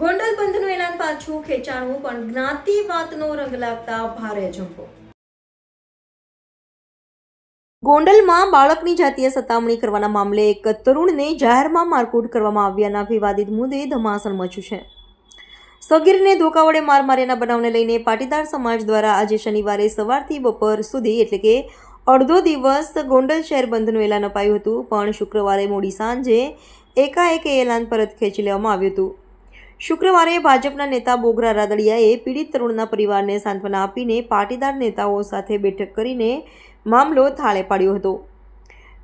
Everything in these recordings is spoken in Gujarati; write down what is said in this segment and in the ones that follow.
ગોંડલ બંધનું એલાન પાછું ખેંચાણું, પણ જ્ઞાતિવાદનો રંગ લાગતા ભારે ઝંપો ગોંડલમાં બાળકની જાતીય સતામણી કરવાના મામલે એક તરુણને જાહેરમાં મારકૂટ કરવામાં આવ્યાના વિવાદિત મુદ્દે ધમાસણ મચ્યું છે. સગીરને ધોકા વડે માર માર્યાના બનાવને લઈને પાટીદાર સમાજ દ્વારા આજે શનિવારે સવારથી બપોર સુધી એટલે કે અડધો દિવસ ગોંડલ શહેર બંધનું એલાન અપાયું હતું, પણ શુક્રવારે મોડી સાંજે એકાએક એ એલાન પરત ખેંચી લેવામાં આવ્યું હતું. શુક્રવારે ભાજપના નેતા બોગરા રાદડિયાએ પીડિત તરુણના પરિવારને સાંત્વના આપીને પાટીદાર નેતાઓ સાથે બેઠક કરીને મામલો થાળે પાડ્યો હતો.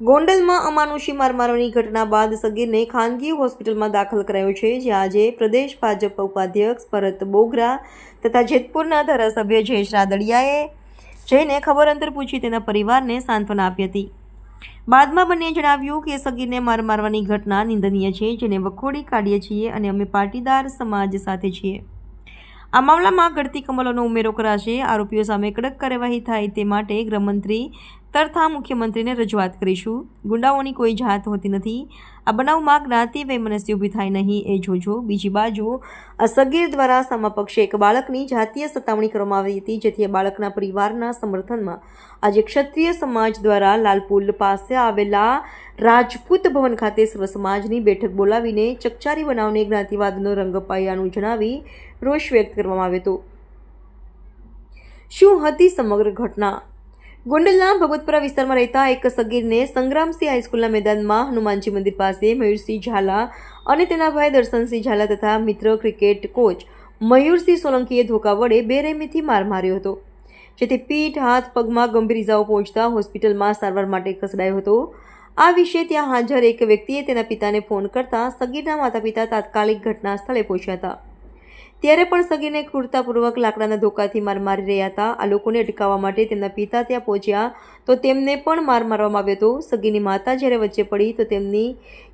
ગોંડલમાં અમાનુષી મારમારોની ઘટના બાદ સગીરને ખાનગી હોસ્પિટલમાં દાખલ કરાયો છે જ્યાં આજે પ્રદેશ ભાજપ ઉપાધ્યક્ષ ભરત બોગરા તથા જેતપુરના ધારાસભ્ય જયેશ રાદડિયાએ જઈને ખબર અંતર પૂછી તેના પરિવારને સાંત્વના આપી હતી. બાદમાં બંને જણાવ્યું કે સગીરને માર મારવાની ઘટના નિંદનીય છે, જેને વખોડી કાઢીએ છીએ અને અમે પાટીદાર સમાજ સાથે છીએ. આ મામલામાં ગળતી કમલોનો ઉમેરો કરાશે. આરોપીઓ સામે કડક કાર્યવાહી થાય તે માટે ગૃહમંત્રી તથા મુખ્યમંત્રીને રજૂઆત કરીશું. ગુંડાઓની કોઈ જાત હોતી નથી. આ બનાવમાં જ્ઞાતિ વૈમનસ્ય ઊભી થાય નહીં. એ જોજો. બીજી બાજુ, આ સગીર દ્વારા સમપક્ષે એક બાળકની જાતીય સતામણી કરવામાં આવી હતી, જેથી બાળકના પરિવારના સમર્થનમાં આજે ક્ષત્રિય સમાજ દ્વારા લાલપુલ પાસે આવેલા રાજપૂત ભવન ખાતે સર્વ સમાજની બેઠક બોલાવીને ચકચારી બનાવને જ્ઞાતિવાદનો રંગ અપાયાનું જણાવી રોષ વ્યક્ત કરવામાં આવ્યો હતો. શું હતી સમગ્ર ઘટના? ગોંડલના ભગવતપુરા વિસ્તારમાં રહેતા એક સગીરને સંગ્રામસિંહ હાઈસ્કૂલના મેદાનમાં હનુમાનજી મંદિર પાસે મયુરસિંહ ઝાલા અને તેના ભાઈ દર્શનસિંહ ઝાલા તથા મિત્ર ક્રિકેટ કોચ મયુરસિંહ સોલંકીએ ધોકા વડે બેરહેમીથી માર માર્યો હતો. જેથી પીઠ, હાથ, પગમાં ગંભીર ઇજાઓ પહોંચતા હોસ્પિટલમાં સારવાર માટે ખસેડાયો હતો. આ વિશે ત્યાં હાજર એક વ્યક્તિએ તેના પિતાને ફોન કરતા સગીરના માતા પિતા તાત્કાલિક ઘટના સ્થળે પહોંચ્યા હતા. ત્યારે પણ સગીને ક્રૂરતાપૂર્વક લાકડાના ધોકાથી માર મારી રહ્યા હતા. આ લોકોને અટકાવવા માટે તેમના પિતા ત્યાં પહોંચ્યા તો તેમને પણ માર મારવામાં આવ્યો હતો. સગીની માતા જ્યારે વચ્ચે પડી તો તેમની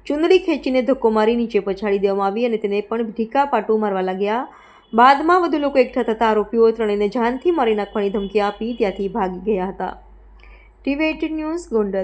ચૂંદડી ખેંચીને ધક્કો મારી નીચે પછાડી દેવામાં આવી અને તેને પણ ઢીકા પાટું મારવા લાગ્યા. બાદમાં વધુ લોકો એકઠા થતા આરોપીઓ ત્રણેયને જાનથી મારી નાખવાની ધમકી આપી ત્યાંથી ભાગી ગયા હતા. TV news Gondal.